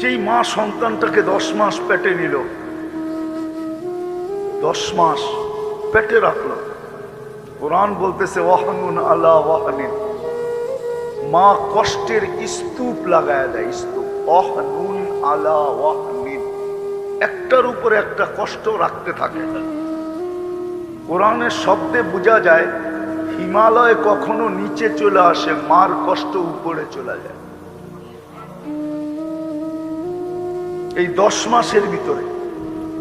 যেই মা সন্তানটাকে দশ মাস পেটে নিল, দশ মাস পেটে রাখল। কোরআন বলতেছে, ওয়াহানুন আল্লাহ ওয়াহানিন। মা কষ্টের স্তূপ লাগায় দেয়, স্তূপ। অহনুন আলা ওয়াহনিন। একটার উপরে একটা কষ্ট রাখতে থাকে। কোরআনের শব্দে বোঝা যায়, হিমালয় কখনো নিচে চলে আসে, মার কষ্ট উপরে চলে যায়। এই দশ মাসের ভিতরে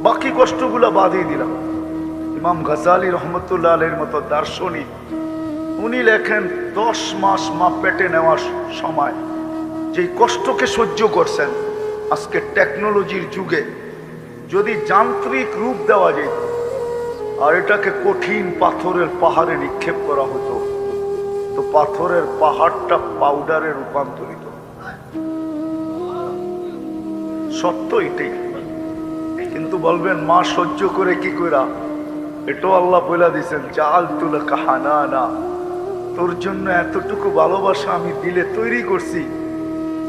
বাকি কষ্টগুলো বাদিয়ে দিলাম। ইমাম গাজালি রহমতুল্লাহ আলের মতো দার্শনিক, উনি লেখেন, দশ মাস মা পেটে নেওয়ার সময় যে কষ্টকে সহ্য করছেন, আজকে টেকনোলজির যুগে যদি যান্ত্রিক রূপ দেওয়া যেত, আর এটাকে কঠিন পাথরের পাহাড়ে নিক্ষেপ করা হতো, তো পাথরের পাহাড়টা পাউডারে রূপান্তরিত। সত্য এটাই কিন্তু বলবেন, মা সহ্য করে কি করা এটাও আল্লাহ বলে দিছেন চাল তুলে কাহানা না না তোর জন্য এতটুকু ভালোবাসা আমি দিলে তৈরি করছি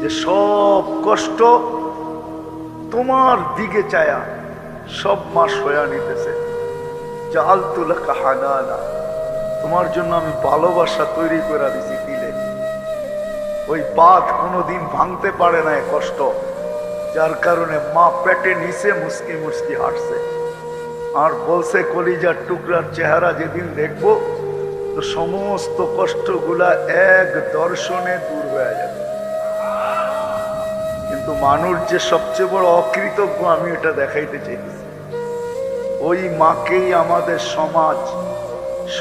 যে সব কষ্ট তোমার দিকে চায়া সব মা হয়ে নিতেছে। জাল তুলে কাহানা না না তোমার জন্য আমি ভালোবাসা তৈরি করে দিছি দিলে। ওই বাদ কোনোদিন ভাঙতে পারে না কষ্ট। যার কারণে মা পেটে নিচে মুসকি মুসকি হাঁটছে। আর বলছে, কলিজার টুকরার চেহারা যেদিন দেখব, তো সমস্ত কষ্টগুলা এক দর্শনে দূর হয়ে যাবে। কিন্তু মানুষ যে সবচেয়ে বড় অকৃতজ্ঞ, আমি এটা দেখাইতে চাইতেছি। ওই মাকেই আমাদের সমাজ,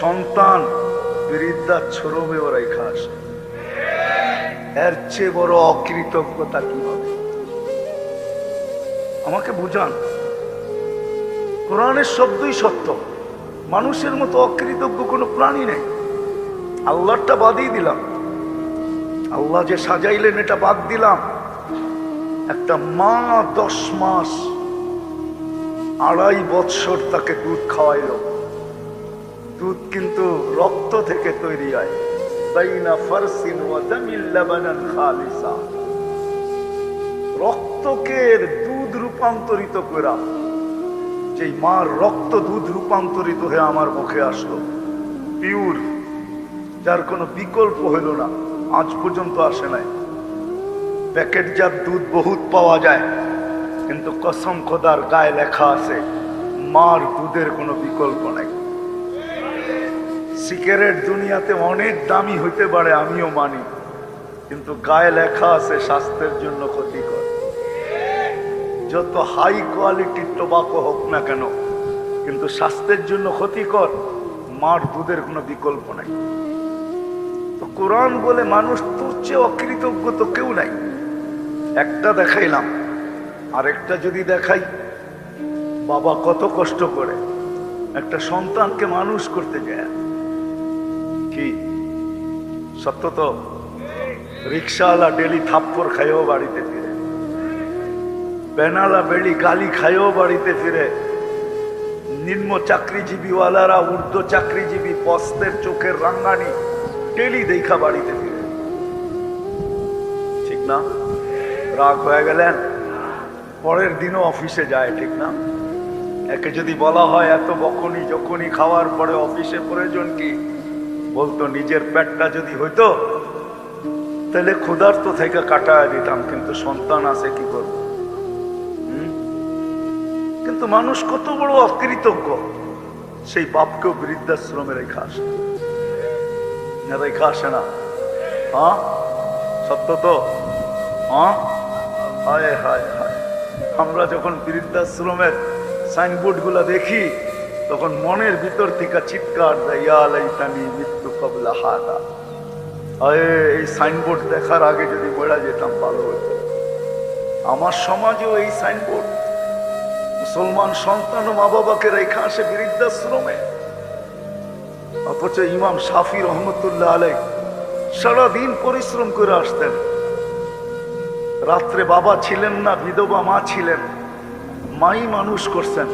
সন্তান, বৃদ্ধার ওরা রেখা আসে এর চেয়ে বড় অকৃতজ্ঞতা কি? আমাকে বুঝান। কোরআনের শব্দই সত্য। মানুষের মতো অকৃতজ্ঞ কোনো প্রাণী নেই। আল্লাহটা বাদই দিলাম। আল্লাহ যে সাজাইলেন, এটা বাদ দিলাম। একটা মা দশ মাস, আড়াই বৎসর তাকে দুধ খাওয়াইল। দুধ কিন্তু রক্ত থেকে তৈরি হয়। রক্তকে রূপান্তরিত করা যেই মার রক্ত দুধ রূপান্তরিত হয়ে আমার মুখে আসলো পিওর যার কোনো বিকল্প হইল না, আজ পর্যন্ত আসে নাই। প্যাকেটজাত দুধ বহুত পাওয়া যায়, কিন্তু কসম খোদার গায়ে লেখা আছে, মার দুধের কোনো বিকল্প নাই। সিগারেট দুনিয়াতে অনেক দামি হইতে পারে, আমিও মানি, কিন্তু গায়ে লেখা আছে, স্বাস্থ্যের জন্য ক্ষতিকর। যত হাই কোয়ালিটির টোবাকো হোক না কেন, কিন্তু স্বাস্থ্যের জন্য ক্ষতিকর, মার দুধের কোনো বিকল্প নাই। তো কোরআন বলে মানুষ তোর চেয়ে অকৃতজ্ঞ তো কেউ নাই। একটা দেখাইলাম, আরেকটা যদি দেখাই, বাবা কত কষ্ট করে, একটা সন্তানকে মানুষ করতে যায়। কি? সত্য তো? রিক্সাওয়ালা ডেলি থাপ্পড় খাইও বাড়িতে বেনালা বেড়ি গালি খাইও বাড়িতে ফিরে। নিম্ন চাকরিজীবীওয়ালারা ঊর্ধ্ব চাকরিজীবী পস্তের চোখের রাঙ্গানি টেলি দেখা বাড়িতে ফিরে। ঠিক না? রাগ হয়ে গেলেন? পরের দিনও অফিসে যায়, ঠিক না? একে যদি বলা হয় এত বকনি যখনই খাওয়ার পরে অফিসে প্রয়োজন কি? বলতো নিজের পেটটা যদি হইতো, তাহলে ক্ষুধার্ত থেকে কাটায় দিতাম, কিন্তু সন্তান আছে কি করব? কিন্তু মানুষ কত বড় অকৃতজ্ঞ। সেই বাপকেও বৃদ্ধাশ্রমে রেখা আসে। না, রেখা আসে না। হ্যাঁ সত্য তো? হ্যাঁ হায় হায় হায়। আমরা যখন বৃদ্ধাশ্রমের সাইনবোর্ডগুলা দেখি, তখন মনের ভিতর থেকে চিৎকার দেয় মৃত্যু কবলা হাদা এই সাইনবোর্ড দেখার আগে যদি বেড়া যেতাম ভালো হতো। আমার সমাজেও এই সাইনবোর্ড মুসলমান সন্তান ও মা বাবাকে রেখা আসে বৃদ্ধাশ্রমে। অথচ ইমাম শাফি রহমতুল্লাহ আলাই সারাদিন পরিশ্রম করে আসতেন। রাত্রে বাবা ছিলেন না, বিধবা মা ছিলেন। মাই মানুষ করছেন,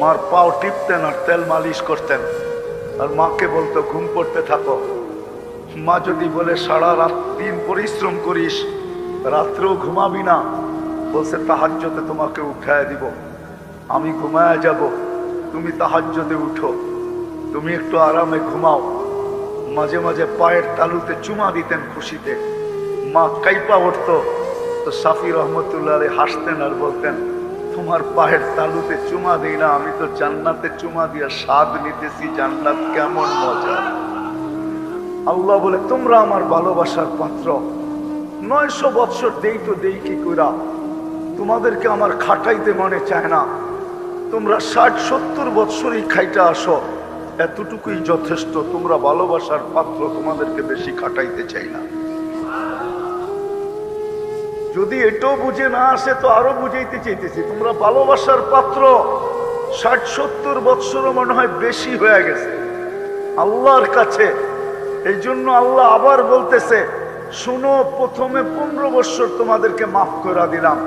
মার পাও টিপতেন আর তেল মালিশ করতেন। আর মাকে বলতো, ঘুম পড়তে থাকো। মা যদি বলে, সারা রাত দিন পরিশ্রম করিস, রাত্রেও ঘুমাবি না, বলছে তাহাজ্যতে তোমাকে উঠায় দিব। আমি ঘুমায় যাব। তুমি তাহাজ্যতে উঠো। তুমি একটু আরামে ঘুমাও। মাঝে মাঝে পায়ের তালুতে চুমা দিতেন খুশিতে। মা কাইপা উঠতো। তো সাফি রহমতুল্লাহ হাসতেন আর বলতেন, তোমার পায়ের তালুতে চুমা দিই না, আমি তো জান্নাতে চুমা দিয়া স্বাদ নিতেছি। জান্নাত কেমন মজা? আল্লাহ বলে, তোমরা আমার ভালোবাসার পাত্র। নয়শো বৎসর দেই তো দেই কি কইরা। তোমাদেরকে আমার খাটাইতে মনে চায় না। তোমরা ষাট, সত্তর বৎসরই খাইটা আসো। এতটুকুই যথেষ্ট, তোমরা ভালোবাসার পাত্র তোমাদেরকে বেশি খাটাইতে চাই না। যদি এটাও বুঝে না আসে, তো আরও বুঝাইতে চাইতেছি। তোমরা ভালোবাসার পাত্র, ষাট, সত্তর বৎসরও মনে হয় বেশি হয়ে গেছে। আল্লাহর কাছে, এই জন্য আল্লাহ আবার বলতেছে, শুনো, প্রথমে পনেরো বৎসর তোমাদেরকে মাফ করে দিলাম।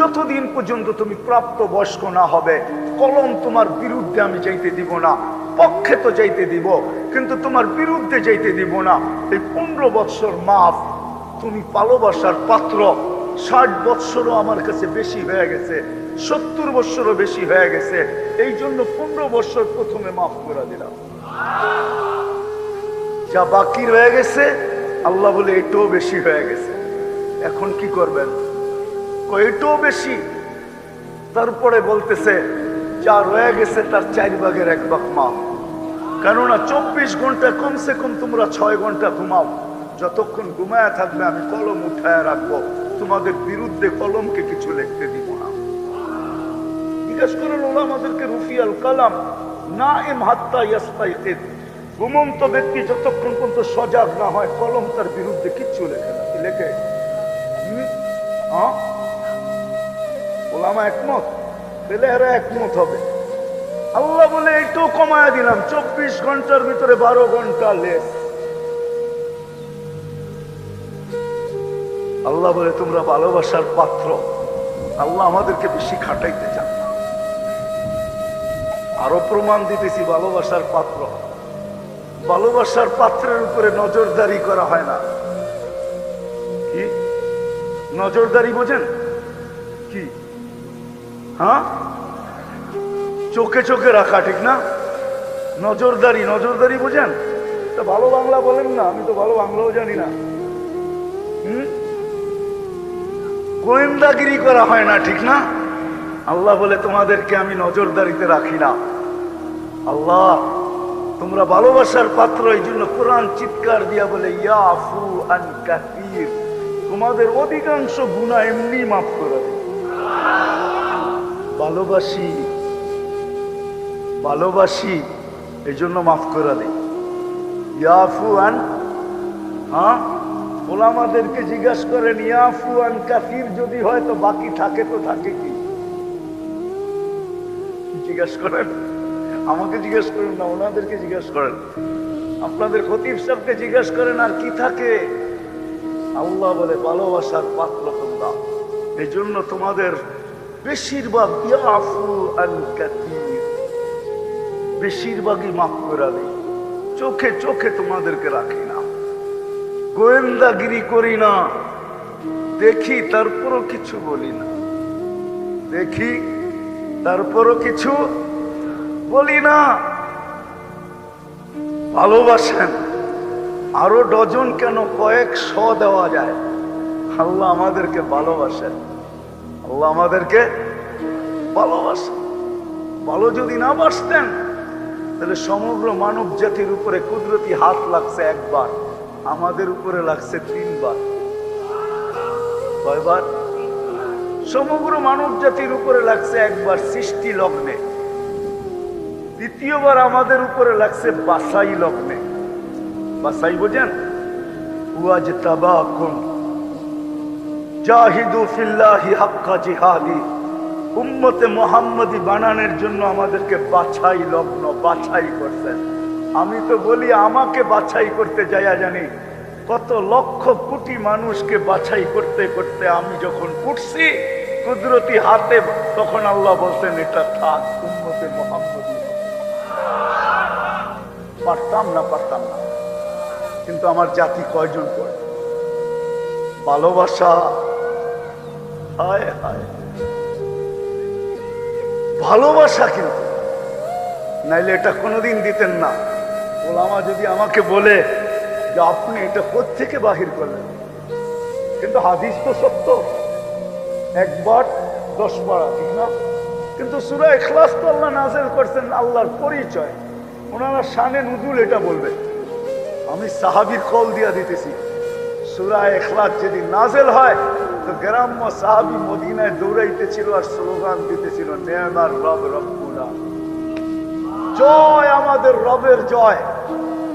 যতদিন পর্যন্ত তুমি প্রাপ্ত বয়স্ক না হবে, কলম তোমার বিরুদ্ধে আমি যাইতে দিব না, পক্ষে তো যাইতে দিব, কিন্তু তোমার বিরুদ্ধে যাইতে দিব না। এই পনেরো বৎসর মাফ তুমি ভালোবাসার পাত্র। ষাট বৎসরও আমার কাছে বেশি হয়ে গেছে, সত্তর বৎসরও বেশি হয়ে গেছে। এই জন্য পনেরো বৎসর প্রথমে মাফ করে দিলাম। যা বাকি রয়ে গেছে আল্লাহ বলে এটাও বেশি হয়ে গেছে। এখন কি করবেন? এটাও বেশি? তারপরে বলতেছে, যা রয়ে গেছে তার চার ভাগের এক ভাগ মাপ। কেননা চব্বিশ ঘণ্টা কমসে কম তোমরা ছয় ঘণ্টা ঘুমাও। যতক্ষণ ঘুমায় থাকবে আমি কলম উঠায় রাখব। তোমাদের বিরুদ্ধে কলমকে কিছু লিখতে দিব না। জিজ্ঞেস করেন ওরা আমাদেরকে রুফিয়াল কালাম না এম হাত্তা ইয়াস্তাইকিদ ঘুমন্ত ব্যক্তি যতক্ষণ পর্যন্ত সজাগ না হয়, কলম তার বিরুদ্ধে কিচ্ছু লেখে না। কি লেখে? ওলামা একমত? পেলে এরা একমত হবে। আল্লাহ বলে একটু কমায় দিলাম। চব্বিশ ঘণ্টার ভিতরে বারো ঘণ্টা লেস আল্লাহ বলে, তোমরা ভালোবাসার পাত্র। আল্লাহ আমাদেরকে বেশি খাটাইতে চান। আরও প্রমাণ দিতেছি, ভালোবাসার পাত্র। ভালোবাসার পাত্রের উপরে নজরদারি করা হয় না। কি? নজরদারি বোঝেন? কি? হ্যাঁ? চোখে চোখে রাখা, ঠিক না? নজরদারি নজরদারি বোঝেন? তা ভালো বাংলা বলেন না, আমি তো ভালো বাংলাও জানি না। হুম? গোয়েন্দাগিরি করা হয় না, ঠিক না? আল্লাহ বলে, তোমাদেরকে আমি নজরদারিতে রাখি না। আল্লাহ তোমরা ভালোবাসার পাত্র, এই জন্য কোরআন চিৎকার দিয়া বলে ইয়াফু আন কাতির তোমাদের অধিকাংশ গুণা এমনি মাফ করে ভালোবাসি ভালোবাসি, এই জন্য মাফ করে দেয়। ইয়াফু আন হ্যাঁ ওলামাদেরকে জিজ্ঞাসা করেন ইয়াফু আন কাফির যদি হয় তো বাকি থাকে তো থাকে কি? জিজ্ঞাসা করেন। আমাকে জিজ্ঞেস করেন না, ওনাদেরকে জিজ্ঞেস করেন। আপনাদের খতিব সাহেবকে জিজ্ঞেস করেন, আর কি থাকে? আল্লাহ বলে, ভালোবাসার পাত্র তোমরা। এই জন্য তোমাদের বেশিরভাগ বেশিরভাগই মাফ করে দেয় চোখে চোখে তোমাদেরকে রাখি না। গোয়েন্দাগিরি করি না। দেখি তারপরও কিছু বলি না। দেখি তারপরও কিছু বলি না। ভালোবাসেন, আরও ডজন কেন কয়েক শ দেওয়া যায়। আল্লাহ আমাদেরকে ভালোবাসেন, আল্লাহ আমাদেরকে ভালোবাসেন। ভালো যদি না বাসতেন, তাহলে সমগ্র মানব জাতির উপরে কুদরতি হাত লাগছে একবার, আমাদের উপরে লাগছে তিনবার। কয়বার? সমগ্র মানব জাতির উপরে লাগছে একবার সৃষ্টি লগ্নে। দ্বিতীয়বার আমাদের উপরে লাগছে বাসাই লগ্নে। বাসাই বোঝেন? ওয়াজ তাবাকুম জাহিদু ফিল্লাহি হাক্কা জিহাদি। উম্মতে মোহাম্মদী বানানোর জন্য আমাদেরকে বাছাই লগ্ন, বাছাই করছেন আমি তো বলি, আমাকে বাছাই করতে যাইয়া জানি। কত লক্ষ কোটি মানুষকে বাছাই করতে করতে আমি যখন উঠছি, কুদরতি হাতে তখন আল্লাহ বলতেন এটা থাক, উম্মতে মোহাম্মদী। পারতাম না পারতাম না। কিন্তু আমার জাতি কয়জন পড়ে? ভালোবাসা, হায় হায়। ভালোবাসা কিন্তু। নাইলে এটা কোনোদিন দিতেন না। ওলামা যদি আমাকে বলে যে আপনি এটা কোথেকে বাহির করলেন? কিন্তু হাদিস তো সত্য। একবার দশ বারা ঠিক না? কিন্তু সুরা এখলাস তো আল্লাহ নাজেল করছেন, আল্লাহর পরিচয়। ওনারা শানে নুজুল এটা বলবে। আমি সাহাবির কল দিয়া দিতেছি। সুরা এখলাস যদি নাজেল হয়, তো গ্রাম্য সাহাবি মদিনায় দৌড়াইতেছিল আর স্লোগান দিতেছিল, নেমার রব রব্বুলা জয় আমাদের রবের জয়।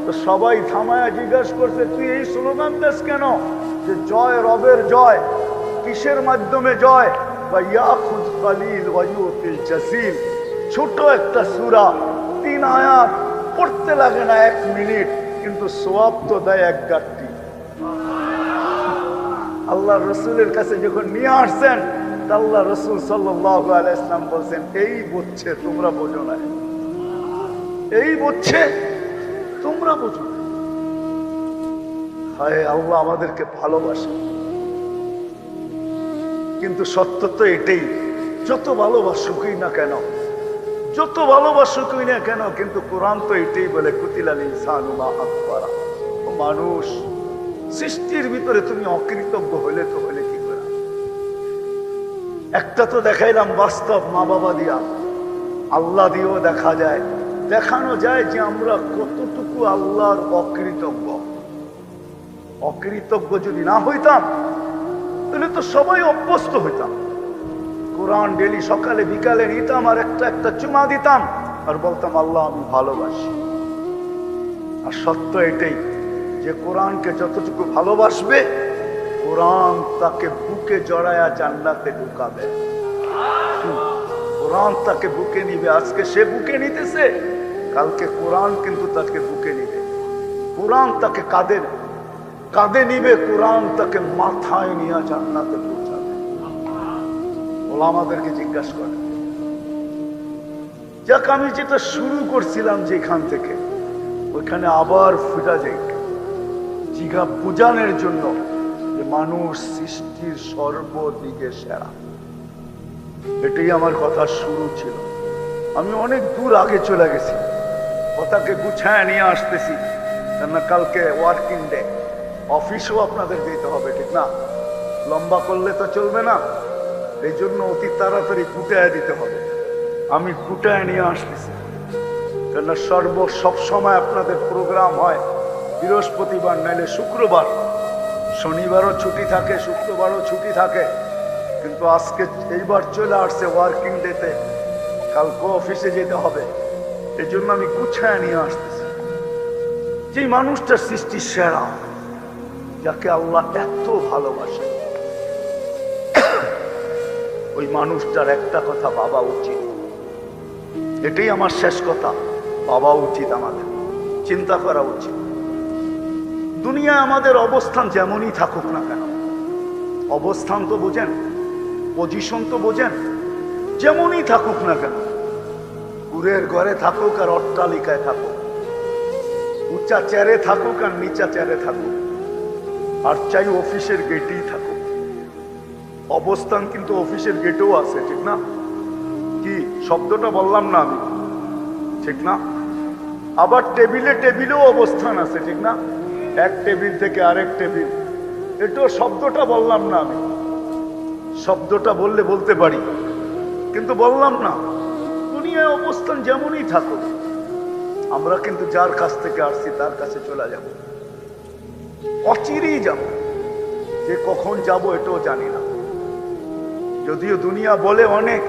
তো সবাই থামায়া জিজ্ঞাসা করছে, তুই এই স্লোগান দেশ কেন? যে জয় রবের জয়, কিসের মাধ্যমে জয়? বা ইয়াখুদ কালিল ওয়ায়ুতিল জাসিল। ছোট একটা সূরা, তিন আয়াত। লাগে না এক মিনিট, কিন্তু সোয়াব তো দেয় এক গাঠটি আল্লাহ রসুলের কাছে যখন নিয়ে আসছেন আল্লাহ রসুল আলাইসলাম বলছেন, এই বুঝছে, তোমরা বোঝো না এই বুঝছে, তোমরা বোঝো হায় আল্লাহ, আমাদেরকে ভালোবাসে। কিন্তু সত্য তো এটাই, যত ভালোবাসুকই না কেন যত ভালোবাসুকই না কেন, কিন্তু কোরআন তো এটাই বলে, কুতিলাল ইনসান ও মানুষ, সৃষ্টির ভিতরে তুমি অকৃতজ্ঞ হলে তো হলে কি করে? একটা তো দেখাইলাম বাস্তব মা বাবা দিয়া। আল্লাহ দিয়েও দেখা যায়, দেখানো যায় যে আমরা কতটুকু আল্লাহর অকৃতজ্ঞ। অকৃতজ্ঞ যদি না হইতাম, তাহলে তো সবাই অভ্যস্ত হইতাম। কোরআন ডেলি সকালে, বিকালে, নিতাম আর একটা একটা চুমা দিতাম আর বলতাম, আল্লাহ, আমি ভালোবাসি। আর সত্য এটাই যে কোরআনকে যতটুকু ভালোবাসবে, কোরআন তাকে বুকে জড়ায়া জান্নাতে ঢুকাবে। কোরআন তাকে বুকে নিবে। আজকে সে বুকে নিতেছে, কালকে কোরআন কিন্তু তাকে বুকে নিবে। কোরআন তাকে কাঁদে কাঁদে নিবে, কোরআন তাকে মাথায় নিয়ে জান্নাতে পৌঁছাবে ওলা আমাদেরকে জিজ্ঞাসা করে। যাক, আমি যেটা শুরু করছিলাম যেখান থেকে, ওইখানে আবার ফুটা যাই জিঘা পূজানের জন্য যে মানুষ সৃষ্টির সর্বদিকে সেরা। এটাই আমার কথা শুরু ছিল। আমি অনেক দূর আগে চলে গেছি। কথাকে গুছায় নিয়ে আসতেছি। কেননা কালকে ওয়ার্কিং ডে। অফিসও আপনাদের দিতে হবে, ঠিক না? লম্বা করলে তো চলবে না। এই জন্য অতি তাড়াতাড়ি কুটায় দিতে হবে। আমি কুটায় নিয়ে আসতেছি। কেননা সর্ব সব সময় আপনাদের প্রোগ্রাম হয় বৃহস্পতিবার, নাইলে শুক্রবার। শনিবারও ছুটি থাকে, শুক্রবারও ছুটি থাকে। কিন্তু আজকে এইবার চলে আসছে ওয়ার্কিং ডেতে। কালকে অফিসে যেতে হবে। এই জন্য আমি গুছায় নিয়ে আসতেছি। যে মানুষটা সৃষ্টি সেরা, যাকে আল্লাহ এত ভালোবাসে। ওই মানুষটার একটা কথা বাবা উচিত। এটাই আমার শেষ কথা। বাবা উচিত আমাদের। চিন্তা করা উচিত। দুনিয়ায় আমাদের অবস্থান যেমনই থাকুক না কেন। অবস্থান তো বোঝেন পজিশন তো বোঝেন, যেমনই থাকুক না কেন। কুরের ঘরে থাকুক আর অট্টালিকায় থাকুক। উঁচা চেয়ারে থাকুক আর নিচা চেয়ারে থাকুক। আর চাই অফিসের গেটেই থাকুক। অবস্থান কিন্তু অফিসের গেটেও আছে, ঠিক না? কি, শব্দটা বললাম না আমি? ঠিক না? আবার টেবিলে টেবিলেও অবস্থান আছে, ঠিক না? এক টেবিল থেকে আরেক টেবিল। এটাও শব্দটা বললাম না আমি। শব্দটা বললে বলতে পারি, কিন্তু বললাম না। দুনিয়ায় অবস্থান যেমনই থাকুক, আমরা কিন্তু যার কাছ থেকে আসছি, তার কাছে চলে যাব। অচিরেই যাব। যে কখন যাব এটাও জানি না। যদিও দুনিয়া বলে অনেক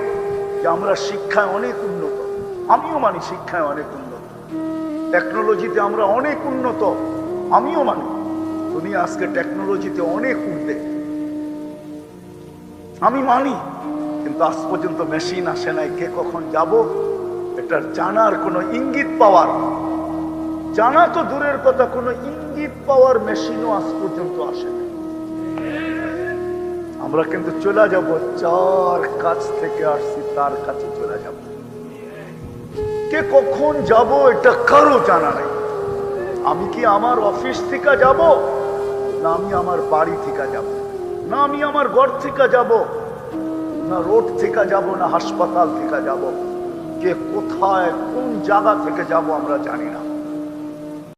যে আমরা শিক্ষায় অনেক উন্নত, আমিও মানি শিক্ষায় অনেক উন্নত। টেকনোলজিতে আমরা অনেক উন্নত, আমিও মানি। দুনিয়া আজকে টেকনোলজিতে অনেক উঠবে। আমি মানি, কিন্তু আজ পর্যন্ত মেশিন আসে নাই, কে কখন যাব? এটার জানার কোনো ইঙ্গিত পাওয়ার জানা তো দূরের কথা, কোনো ইঙ্গিত পাওয়ার মেশিনও আজ পর্যন্ত আসে না আমরা কিন্তু চলে যাব যার কাছ থেকে আসছি, তার কাছে চলে যাব। কে কখন যাব এটা কারও জানা নেই। আমি কি আমার অফিস থেকে যাব, না আমি আমার বাড়ি থেকে যাব, না আমি আমার ঘর থেকে যাব, না রোড থেকে যাব, না হাসপাতাল থেকে যাব, কে কোথায় কোন জায়গা থেকে যাব আমরা জানি না।